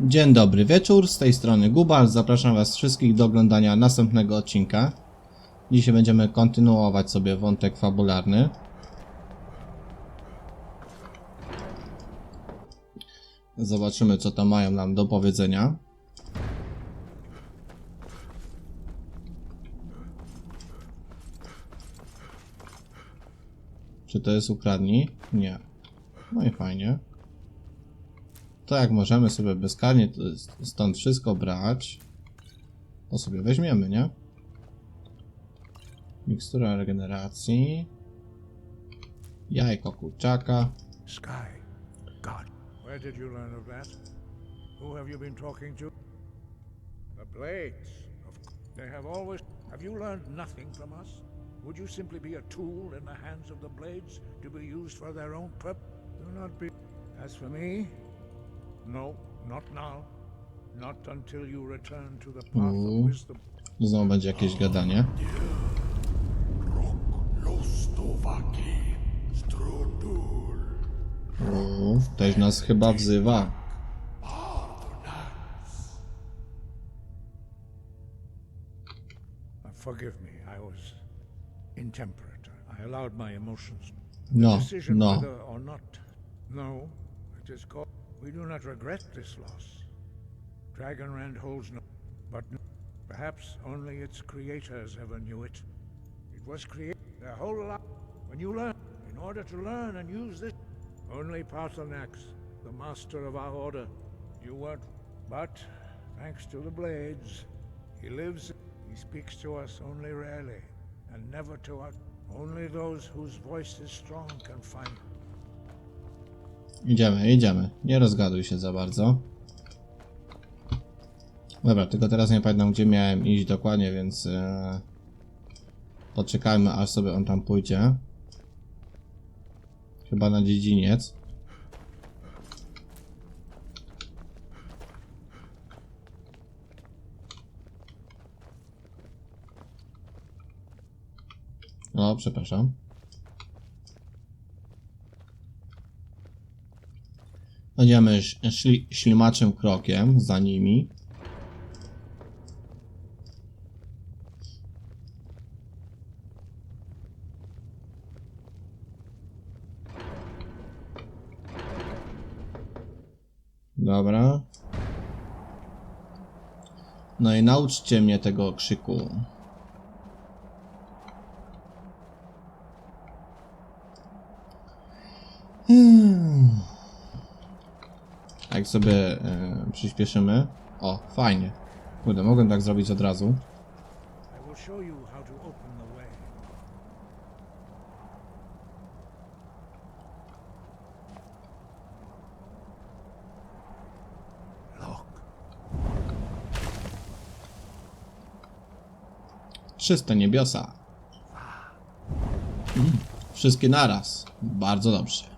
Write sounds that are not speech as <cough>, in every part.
Dzień dobry wieczór, z tej strony Gubal. Zapraszam Was wszystkich do oglądania następnego odcinka. Dzisiaj będziemy kontynuować sobie wątek fabularny. Zobaczymy, co tam mają nam do powiedzenia. Czy to jest ukradni? Nie. No i fajnie. To jak możemy sobie bezkarnie stąd wszystko brać, to sobie weźmiemy, nie? Mikstura regeneracji. Jajko kurczaka. Sky. God. Where did you learn of that? Who have you been talking to? The Blades. They have always. Have you learned nothing from us? Would you simply be a tool in the hands of the Blades to be used for their own purpose? Do not be. As for me, no, not now. Not until you return to the path Mm. of wisdom. Znowu będzie jakieś gadanie. Lostowaki. Strondul. Uuu, ktoś nas chyba wzywa. Uh, Forgive me, I was intemperate. I allowed my emotions No, decision no. whether or not. No, it is. We do not regret this loss. Dragonrand holds no. But n- perhaps only its creators ever knew it. It was created their whole life. When you learn, in order to learn and use this, only Paarthurnax, the master of our order, you weren't. But thanks to the blades, he lives. He speaks to us only rarely, and never to us. Only those whose voice is strong can find. Idziemy, idziemy. Nie rozgaduj się za bardzo. Dobra, tylko teraz nie pamiętam gdzie miałem iść dokładnie, więc e, poczekajmy aż sobie on tam pójdzie. Chyba na dziedziniec. O, przepraszam. Będziemy sz- szli ślimaczym krokiem za nimi. Dobra. No i nauczcie mnie tego krzyku. Jak sobie e, przyspieszymy. O, fajnie. Kurde, mogłem tak zrobić od razu. Czyste niebiosa. Mm, wszystkie naraz. Bardzo dobrze.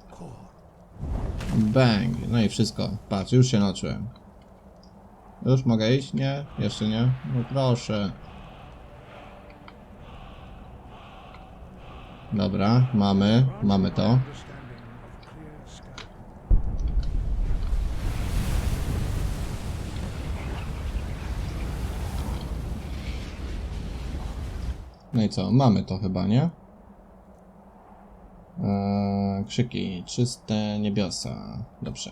Bang. No i wszystko. Patrz, już się nauczyłem. Już mogę iść? Nie? Jeszcze nie? No proszę. Dobra, mamy, mamy to. No i co? Mamy to chyba, nie? Krzyki, czyste niebiosa. Dobrze.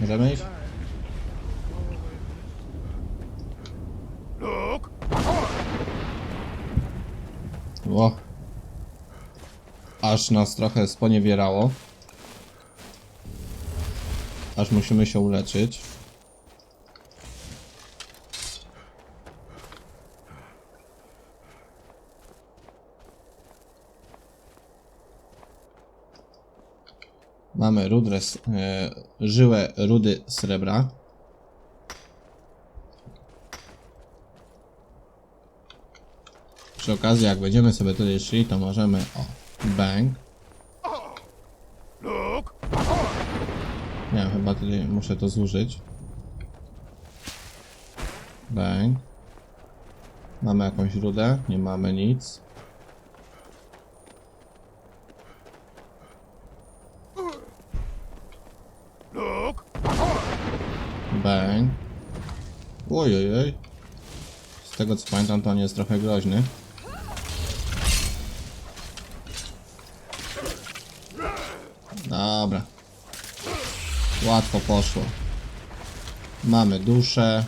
Możemy iść? Look. O. Aż nas trochę sponiewierało. Aż musimy się uleczyć. Mamy rudre, e, żyłę rudy srebra. Przy okazji, jak będziemy sobie tutaj szli, to możemy. O, bang. Nie chyba tutaj muszę to zużyć. Bang. Mamy jakąś rudę? Nie mamy nic. Ojojoj. Z tego co pamiętam, to on jest trochę groźny. Dobra. Łatwo poszło. Mamy duszę.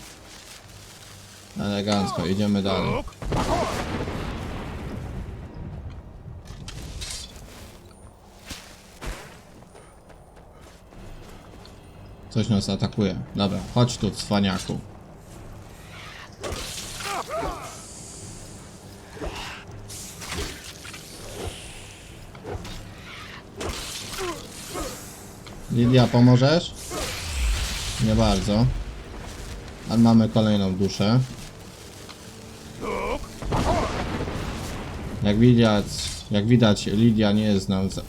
Elegancko, idziemy dalej. Coś nas atakuje. Dobra, chodź tu, cwaniaku. Lidia, pomożesz? Nie bardzo. Ale mamy kolejną duszę. Jak widać, jak widać, Lidia nie jest nam. Za...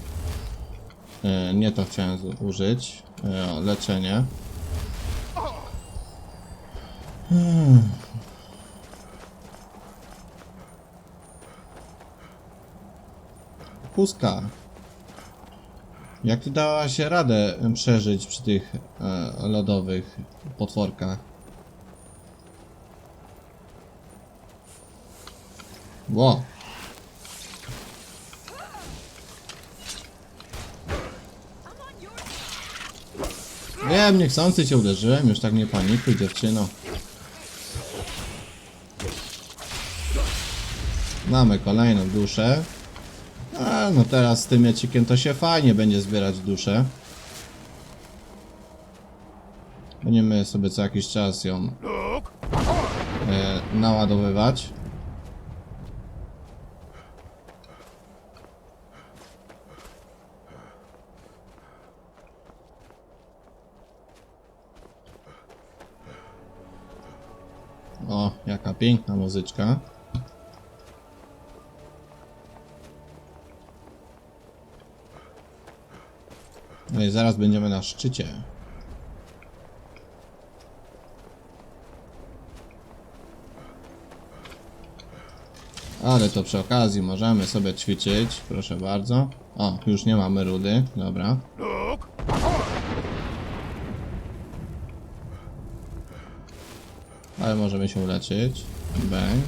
E, nie to chciałem użyć. E, leczenie. Hmm. Puska. Jak ty dałaś radę przeżyć przy tych e, lodowych potworkach? Ło. Wiem, niechcący cię uderzyłem, już tak nie panikuj dziewczyno. Mamy kolejną duszę. A, no teraz z tym miecikiem to się fajnie będzie zbierać duszę. Będziemy sobie co jakiś czas ją e, naładowywać. O, jaka piękna muzyczka. No i zaraz będziemy na szczycie. Ale to przy okazji możemy sobie ćwiczyć, proszę bardzo. O, już nie mamy rudy, dobra. Ale możemy się uleczyć. Bang.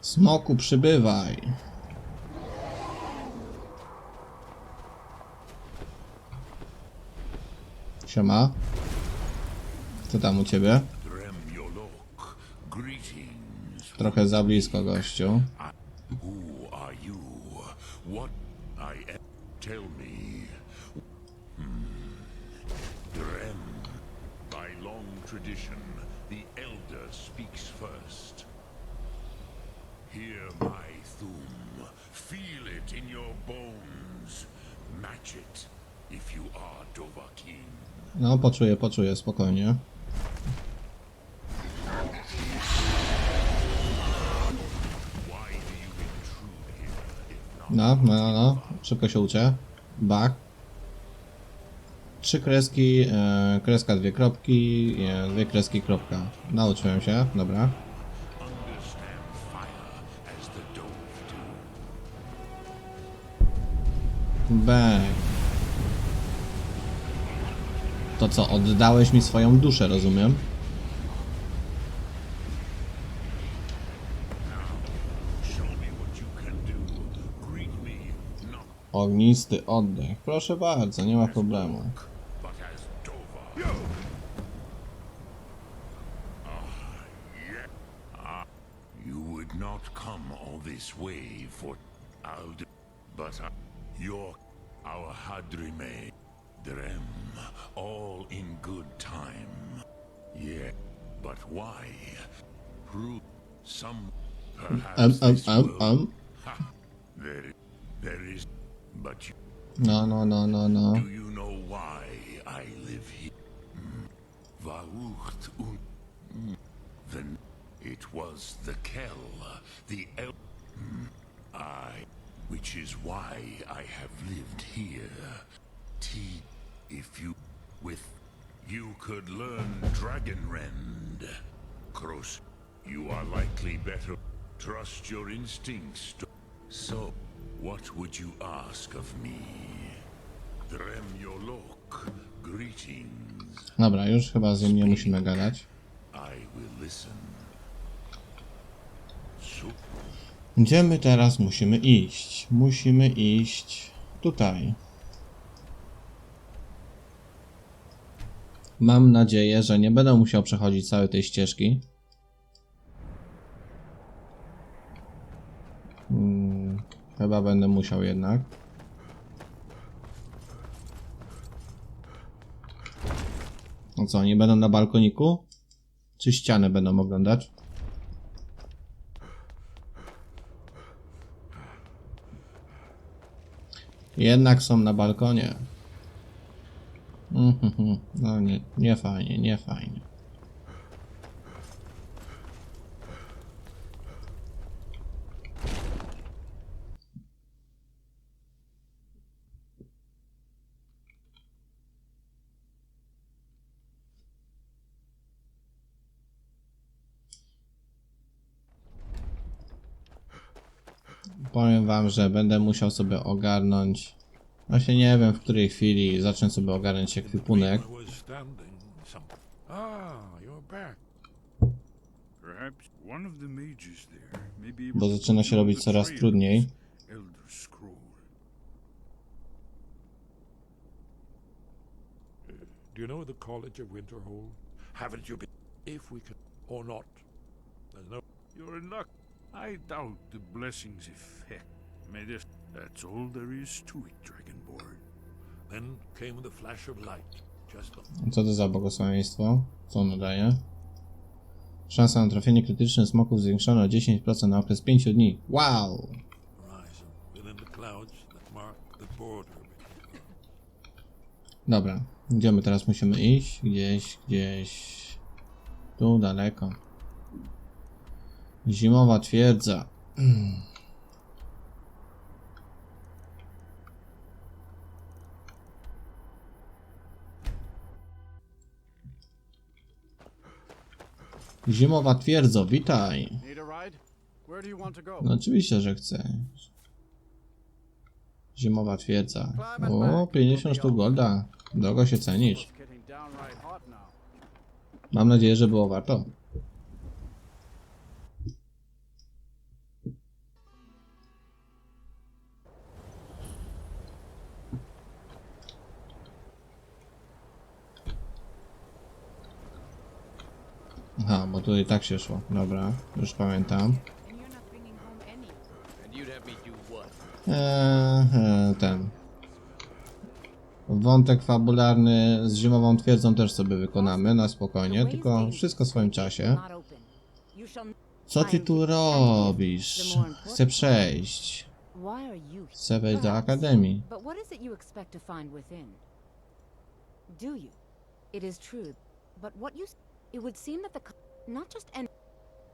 Smoku, przybywaj. Siema. Co tam u ciebie? Trochę za blisko, gościu. Who are you? What I am? Tell me. Hmm. Drem. By long tradition, the elder speaks first. Hear my thum. Feel it in your bones. Match it if you are Dovahkiin. No, poczuję, poczuję, spokojnie. No, no, no. Szybko się ucie. Bach. Trzy kreski, e, kreska, dwie kropki, e, dwie kreski, kropka. Nauczyłem się, dobra. Bang. To co, oddałeś mi swoją duszę, rozumiem? Ognisty oddech. Proszę bardzo, nie ma problemu. This way for Ald, but I, your our Hadrime, Drem, all in good time. Yeah, but why? Prove some perhaps Um, um, um, um. Ha, there, there is, but you. No, no, no, no, no. Do you know why I live here? Hmm. Varucht Hmm. then it was the Kell, the El. I, which is why I have lived here. T, if you with you could learn Dragonrend. Kroos, you are likely better. Trust your instincts. So, What would you ask of me? Dremjolok, greetings. Dobra, już chyba z nim nie musimy gadać. I will listen. Sup Gdzie my teraz musimy iść? Musimy iść tutaj. Mam nadzieję, że nie będę musiał przechodzić całej tej ścieżki. Hmm, chyba będę musiał jednak. No co, nie będą na balkoniku? Czy ścianę będą oglądać? Jednak są na balkonie. Mhm, No nie, nie fajnie, nie fajnie. Powiem wam, że będę musiał sobie ogarnąć. Właśnie nie wiem w której chwili zacznę sobie ogarnąć ekwipunek. May be Bo zaczyna się robić coraz trudniej. Do you know the College of Winterhold? Haven't you been? If we can, or not. There's no. You're in luck. I doubt the blessing's effect. May this. That's all there is to it, Dragonborn. Then came the flash of light. Just Co to za błogosławieństwo? Co ono daje? Szansa na trafienie krytyczne smoków zwiększona o 10% na okres 5 dni. Wow! Dobra, gdzie my teraz musimy iść? Gdzieś, gdzieś... Tu daleko. Zimowa twierdza. Zimowa twierdzo, witaj. No oczywiście, że chcę. Zimowa twierdza. O, 50 sztuk golda. Drogo się cenisz. Mam nadzieję, że było warto. Aha, bo tu i tak się szło. Dobra, już pamiętam. Eee, ten. Wątek fabularny z zimową twierdzą też sobie wykonamy na spokojnie, tylko wszystko w swoim czasie. Co ty tu robisz? Chcę przejść. Chcę wejść do akademii. Do you? It is true. But what you it would seem that the not just an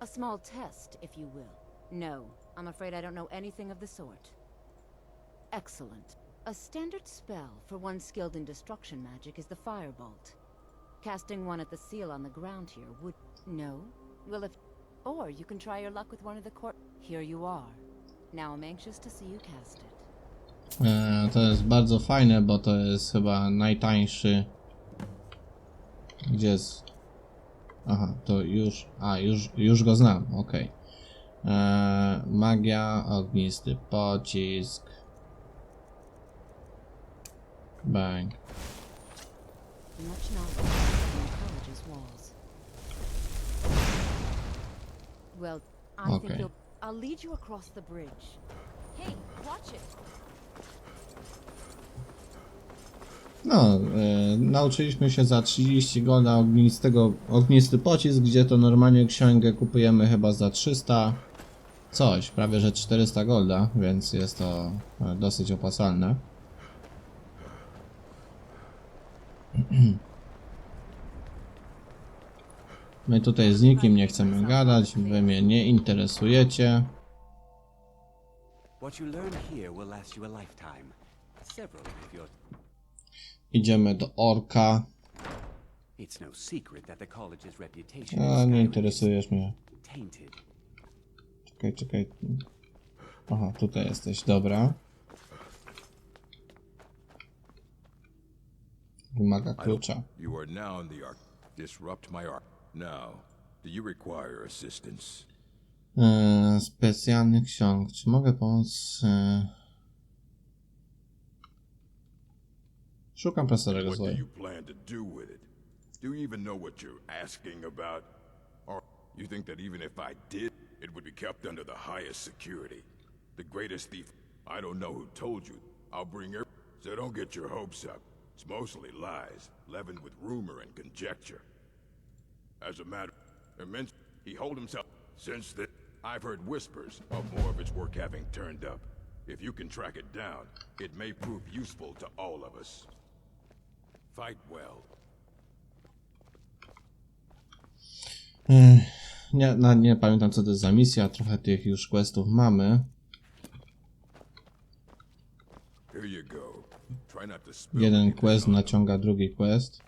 a small test, if you will. No, I'm afraid I don't know anything of the sort. Excellent. A standard spell for one skilled in destruction magic is the firebolt. Casting one at the seal on the ground here would no. Well, if or you can try your luck with one of the court. Here you are. Now I'm anxious to see you cast it. Eee, to jest bardzo fajne, bo to jest chyba najtańszy. Gdzie jest? Aha, to już. A, już, już go znam, okej. Eee, Magia, ognisty pocisk. Bang. Well, I Okay. think. I'll lead you across the bridge. Hey, watch it! No, e, nauczyliśmy się za 30 golda ognistego, ognisty pocisk, gdzie to normalnie księgę kupujemy chyba za 300 coś, prawie że 400 golda, więc jest to e, dosyć opłacalne. <clears throat> My tutaj z nikim nie chcemy gadać, wy mnie nie interesujecie. What you learn here will last you a lifetime. Several you're. Idziemy do orka. No A, nie interesujesz mnie. Czekaj, czekaj. Aha, tutaj jesteś, dobra. Wymaga klucza. You are now in the ark. Disrupt my ark. Now, do you require assistance? Eee, specjalny ksiąg. Czy mogę pomóc? Eee... Szukam What do you plan to do with it? Do you even know what you're asking about? Or you think that even if I did, it would be kept under the highest security? The greatest thief. I don't know who told you. I'll bring her. So don't get your hopes up. It's mostly lies, leavened with rumor and conjecture. As a matter, immense, he hold himself. Since then, I've heard whispers of more of its work having turned up. If you can track it down, it may prove useful to all of us. Fight well. Eee, nie, no, nie pamiętam co to jest za misja. Trochę tych już questów mamy. Jeden quest naciąga drugi quest.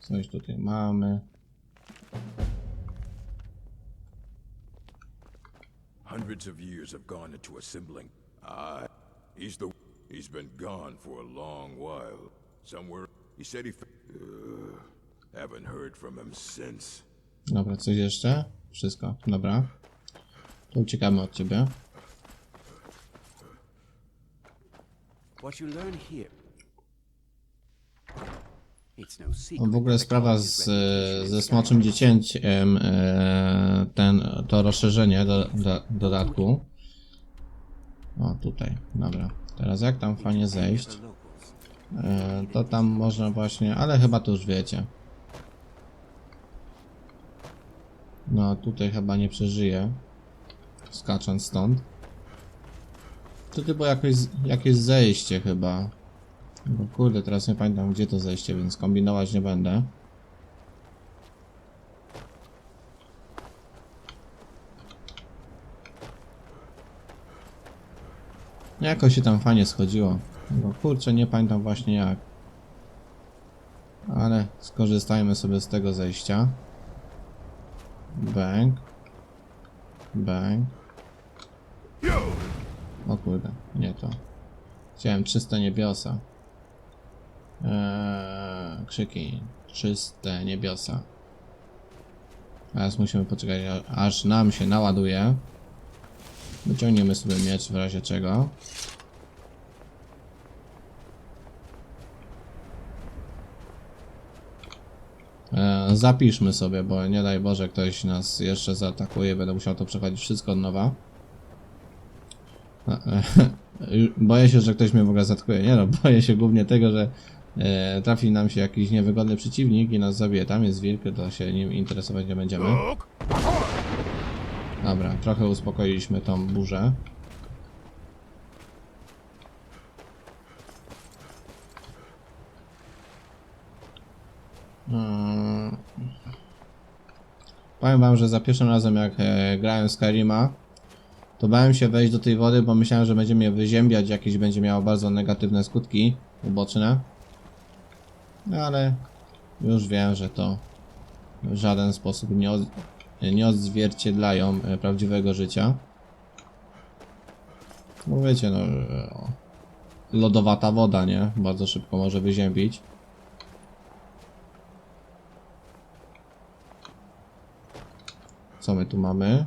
Coś tutaj mamy. Hundreds of years have gone into assembling. Ah, he's the. He's been gone for a long while. Somewhere. He said he. Uh, haven't heard from him since. Dobra, coś jeszcze? Wszystko, dobra. To uciekamy od ciebie. What you learn here. It's no secret. No, W ogóle sprawa z, ze smoczym dziecięciem, e, ten, to rozszerzenie do, do, dodatku. O, tutaj, dobra. Teraz jak tam fajnie zejść? E, to tam można właśnie, ale chyba to już wiecie. No, tutaj chyba nie przeżyję. Skacząc stąd. To było jakieś, jakieś zejście chyba. No kurde, teraz nie pamiętam gdzie to zejście, więc kombinować nie będę. Jakoś się tam fajnie schodziło. No kurczę, nie pamiętam właśnie jak. Ale skorzystajmy sobie z tego zejścia. Bang. Bang. O kurde, nie to. Chciałem czyste niebiosa. Eee, krzyki. Czyste niebiosa. Teraz musimy poczekać, aż nam się naładuje. Wyciągniemy sobie miecz w razie czego. E, zapiszmy sobie, bo nie daj Boże ktoś nas jeszcze zaatakuje, będę musiał to przechodzić wszystko od nowa. <laughs> Boję się, że ktoś mnie w ogóle zaatakuje. Nie no, <laughs> boję się głównie tego, że e, trafi nam się jakiś niewygodny przeciwnik i nas zabije. Tam jest wilk, to się nim interesować nie będziemy. Dobra, trochę uspokoiliśmy tą burzę. Mm. Powiem wam, że za pierwszym razem jak e, grałem Skyrima, to bałem się wejść do tej wody, bo myślałem, że będzie mnie wyziębiać, jakieś będzie miało bardzo negatywne skutki uboczne. No ale już wiem, że to w żaden sposób nie, od, nie odzwierciedlają e, prawdziwego życia. No wiecie, no e, lodowata woda, nie? Bardzo szybko może wyziębić. Co my tu mamy?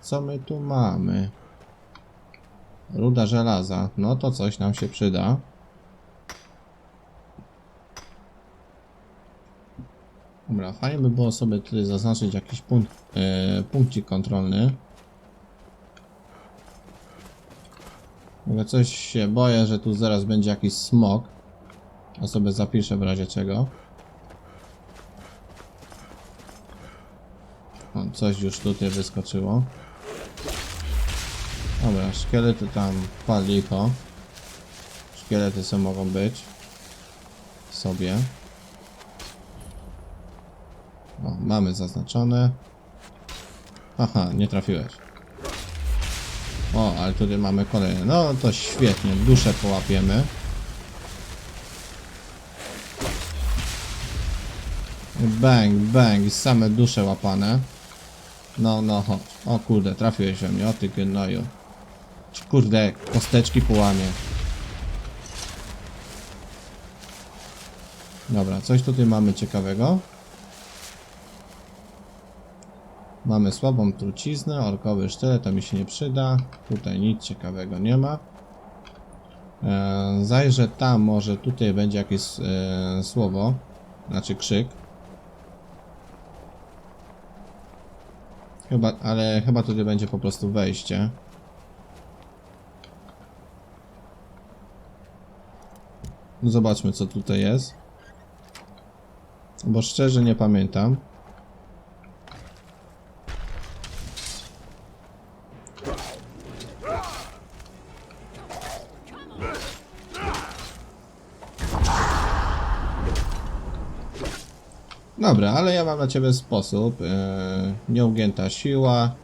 Co my tu mamy? Ruda żelaza. No to coś nam się przyda. Dobra, fajnie by było sobie tutaj zaznaczyć jakiś punkt, e, punkcik kontrolny. Ale coś się boję, że tu zaraz będzie jakiś smok. A sobie zapiszę w razie czego. Coś już tutaj wyskoczyło. Dobra, szkielety tam pal licho. Szkielety co mogą być. Sobie. O, mamy zaznaczone. Aha, nie trafiłeś. O, ale tutaj mamy kolejne. No to świetnie, duszę połapiemy. Bang, bang, same dusze łapane. No, no, chodź. O kurde, trafiłeś we mnie, o ty gnoju. Kurde, kosteczki połamie. Dobra, coś tutaj mamy ciekawego. Mamy słabą truciznę, orkowy sztylet, to mi się nie przyda. Tutaj nic ciekawego nie ma. E, zajrzę tam, może tutaj będzie jakieś e, słowo, znaczy krzyk. Chyba, ale chyba tutaj będzie po prostu wejście. Zobaczmy co tutaj jest. Bo szczerze nie pamiętam. Dobra, ale ja mam na ciebie sposób. Yy, nieugięta siła.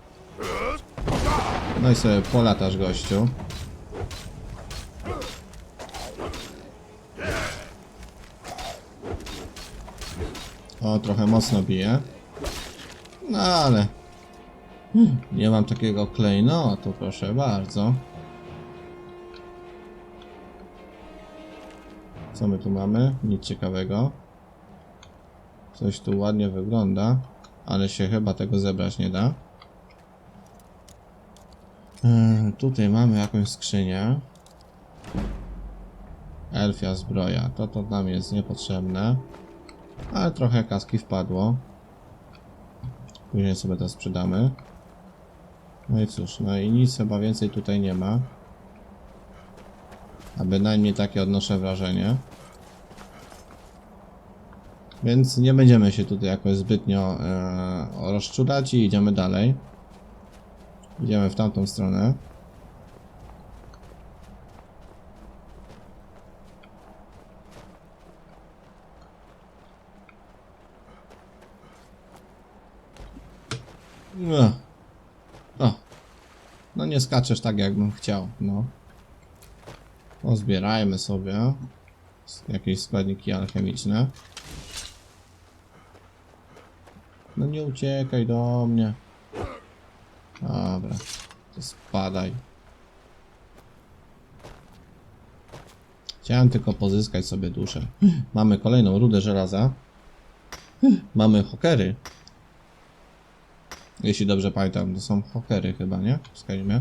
No i sobie polatasz gościu. O, trochę mocno bije. No ale... Hmm, Nie mam takiego klejnotu, proszę bardzo. Co my tu mamy? Nic ciekawego. Coś tu ładnie wygląda, ale się chyba tego zebrać nie da. Yy, tutaj mamy jakąś skrzynię. Elfia zbroja. To to nam jest niepotrzebne. Ale trochę kaski wpadło. Później sobie to sprzedamy. No i cóż, no i nic chyba więcej tutaj nie ma. A bynajmniej takie odnoszę wrażenie. Więc nie będziemy się tutaj jakoś zbytnio e, rozczulać i idziemy dalej. Idziemy w tamtą stronę. No. No nie skaczesz tak jakbym chciał, no. Pozbierajmy sobie jakieś składniki alchemiczne. No nie uciekaj do mnie. Dobra. To spadaj. Chciałem tylko pozyskać sobie duszę. <laughs> Mamy kolejną rudę żelaza. <laughs> Mamy hokery. Jeśli dobrze pamiętam, to są hokery chyba, nie? W.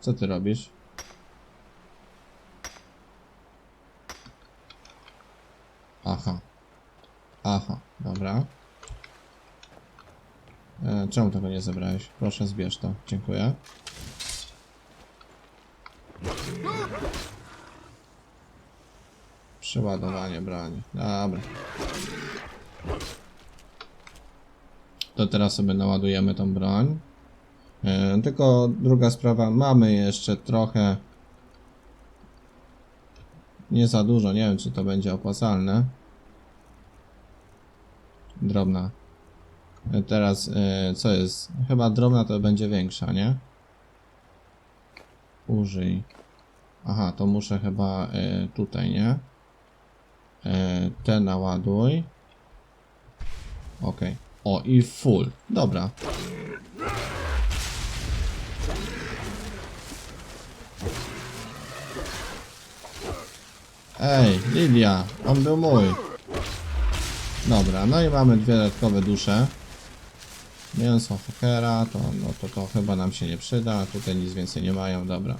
Co ty robisz? Aha. Aha, dobra. E, czemu tego nie zebrałeś? Proszę, zbierz to. Dziękuję. Przeładowanie broni. Dobra. To teraz sobie naładujemy tą broń. E, tylko druga sprawa, mamy jeszcze trochę. Nie za dużo, nie wiem czy to będzie opłacalne. Drobna. Teraz, e, co jest? Chyba drobna to będzie większa, nie? Użyj. Aha, to muszę chyba e, tutaj, nie? E, te naładuj. Okej. O, i full. Dobra. Ej, Lilia, on był mój. Dobra, no i mamy dwie dodatkowe dusze. Mięso Hokera, to, no, to, to chyba nam się nie przyda. Tutaj nic więcej nie mają, dobra.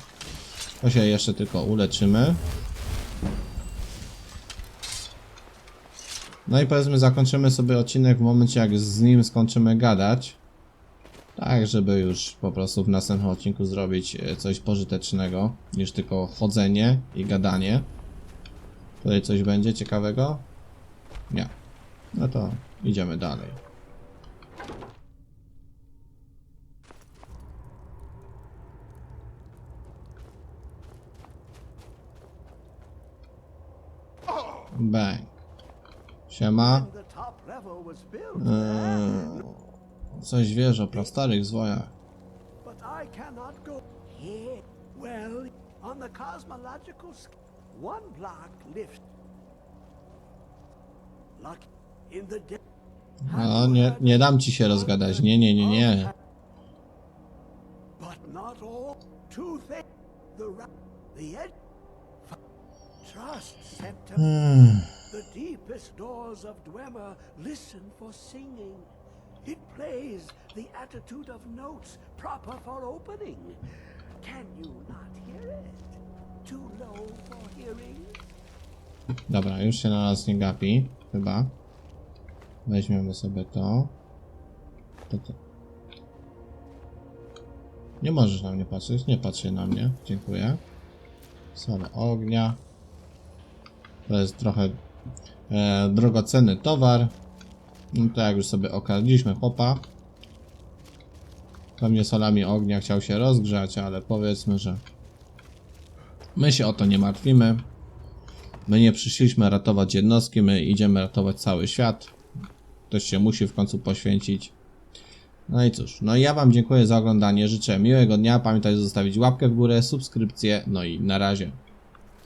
To się jeszcze tylko uleczymy. No i powiedzmy zakończymy sobie odcinek w momencie jak z nim skończymy gadać. Tak, żeby już po prostu w następnym odcinku zrobić e, coś pożytecznego niż tylko chodzenie i gadanie. Tutaj coś będzie ciekawego? Nie. No to idziemy dalej. Bang. Siema. Eee, coś wiesz o prastarych zwojach. No, nie, nie dam ci się rozgadać. Nie, nie, nie, nie. But not all. two things. The ra- the edge. Trust center. Hmm. The deepest doors of Dwemer listen for singing. It plays the attitude of notes proper for opening. Can you not hear it? Too low for hearing? Dobra, już się na nas nie gapi, chyba. Weźmiemy sobie to. to, to. Nie możesz na mnie patrzeć, nie patrz się na mnie, dziękuję. Sole ognia. To jest trochę e, drogocenny towar. No to jak już sobie okradliśmy chłopa. Pewnie solami ognia chciał się rozgrzać, ale powiedzmy, że my się o to nie martwimy. My nie przyszliśmy ratować jednostki, my idziemy ratować cały świat. Ktoś się musi w końcu poświęcić. No i cóż, no i ja Wam dziękuję za oglądanie, życzę miłego dnia, pamiętajcie zostawić łapkę w górę, subskrypcję, no i na razie.